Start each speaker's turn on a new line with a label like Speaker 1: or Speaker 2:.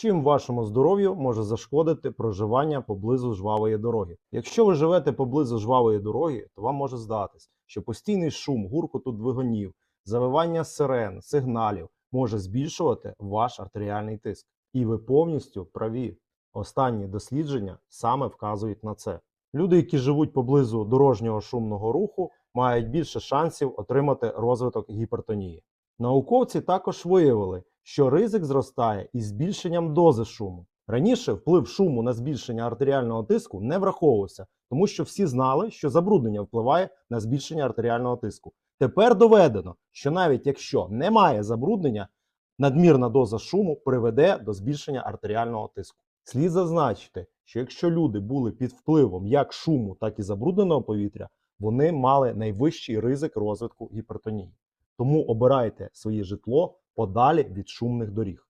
Speaker 1: чим вашому здоров'ю може зашкодити проживання поблизу жвавої дороги. Якщо ви живете поблизу жвавої дороги, то вам може здатись, що постійний шум, гуркоту двигунів, завивання сирен, сигналів може збільшувати ваш артеріальний тиск. І ви повністю праві. Останні дослідження саме вказують на це. Люди, які живуть поблизу дорожнього шумного руху, мають більше шансів отримати розвиток гіпертонії. Науковці також виявили, що ризик зростає із збільшенням дози шуму. Раніше вплив шуму на збільшення артеріального тиску не враховувався, тому що всі знали, що забруднення впливає на збільшення артеріального тиску. Тепер доведено, що навіть якщо немає забруднення, надмірна доза шуму приведе до збільшення артеріального тиску. Слід зазначити, що якщо люди були під впливом як шуму, так і забрудненого повітря, вони мали найвищий ризик розвитку гіпертонії. Тому обирайте своє житло подалі від шумних доріг.